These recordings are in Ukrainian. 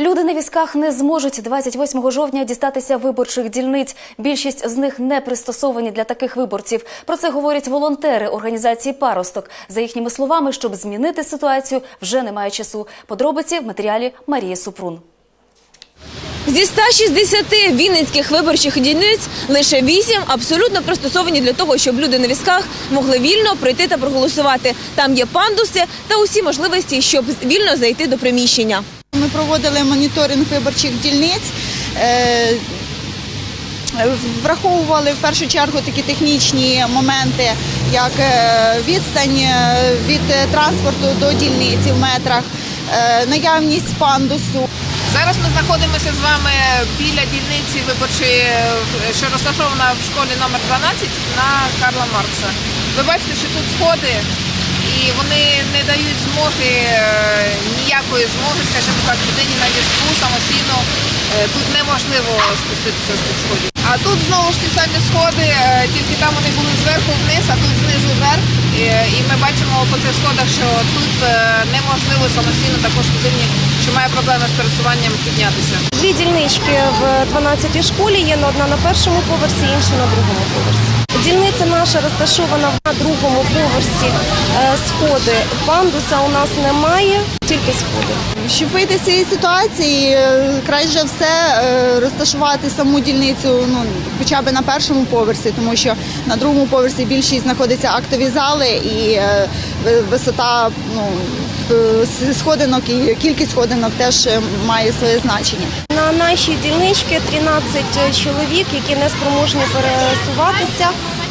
Люди на візках не зможуть 28 жовтня дістатися виборчих дільниць. Більшість з них не пристосовані для таких виборців. Про це говорять волонтери організації Паросток. За їхніми словами, щоб змінити ситуацію, вже немає часу. Подробиці в матеріалі Марії Супрун. Зі 160 вінницьких виборчих дільниць лише 8 абсолютно пристосовані для того, щоб люди на візках могли вільно пройти та проголосувати. Там є пандуси та усі можливості, щоб вільно зайти до приміщення. Проводили моніторинг виборчих дільниць. е, Враховували в першу чергу такі технічні моменти, як е, відстань е, від транспорту до дільниці в метрах, наявність пандусу. Зараз ми знаходимося з вами біля дільниці виборчої, що розташована в школі номер 12 на Карла Маркса. Ви бачите, що тут сходи, і вони не дають змоги, е, ніякої змоги, скажімо так, людині на візку самостійно. е, Тут неможливо спуститися з цих сходів. А тут знову ж ті самі сходи, е, тільки там вони були зверху вниз, а тут знизу вверх. І, ми бачимо по цих сходах, що тут неможливо самостійно також людині, що має проблеми з пересуванням піднятися. Дві дільнички в 12-й школі є одна на першому поверсі, інша на другому поверсі. Дільниця наша розташована на другому поверсі. Е, Сходи пандуса у нас немає, тільки сходи. Щоб вийти з цієї ситуації, е, краще все е, розташувати саму дільницю ну, хоча б на першому поверсі, тому що на другому поверсі більшість знаходиться актові зали і висота ну, сходинок і кількість сходинок теж е, має своє значення. На нашій дільничці 13 чоловік, які не спроможні пересуватися,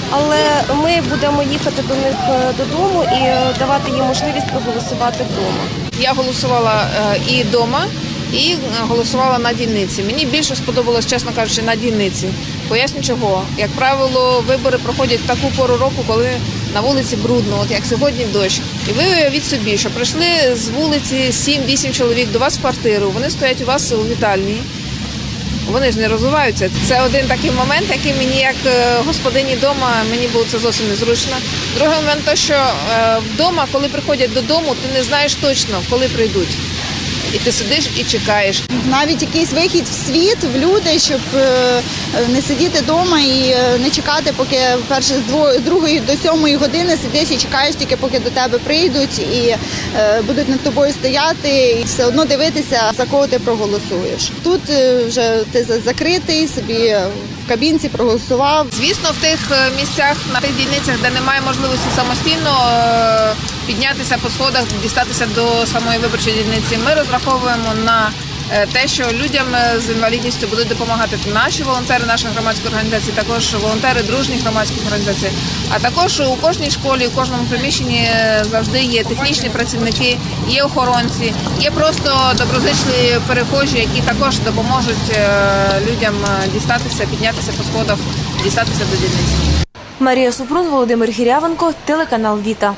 але ми будемо їхати до них е, додому і е, давати їм можливість проголосувати вдома. Я голосувала е, і вдома, і е, голосувала на дільниці. Мені більше сподобалось, чесно кажучи, на дільниці. Поясню чого. Як правило, вибори проходять в таку пору року, коли на вулиці брудно, от як сьогодні дощ. І ви уявіть собі, що прийшли з вулиці 7-8 чоловік до вас в квартиру. Вони стоять у вас у вітальні. Вони ж не розвиваються. Це один такий момент, який мені, як е, господині вдома, мені було це зовсім незручно. Другий момент, то що е, вдома, коли приходять додому, ти не знаєш точно, коли прийдуть. І ти сидиш і чекаєш. Навіть якийсь вихід в світ, в люди, щоб е, не сидіти вдома і е, не чекати, поки перше з другої до сьомої години сидиш і чекаєш тільки поки до тебе прийдуть і е, будуть над тобою стояти, і все одно дивитися, за кого ти проголосуєш. Тут вже ти закритий, собі в кабінці проголосував. Звісно, в тих місцях, на тих дільницях, де немає можливості самостійно піднятися по сходах, дістатися до самої виборчої дільниці, ми розраховуємо на е, те, що людям е, з інвалідністю будуть допомагати наші волонтери, наші громадські організації, також волонтери дружніх громадських організацій. А також у кожній школі, у кожному приміщенні е, завжди є технічні працівники, є охоронці, є просто доброзичливі перехожі, які також допоможуть людям дістатися, піднятися по сходах, дістатися до дільниці. Марія Супрун, Володимир Гірявенко, телеканал Віта.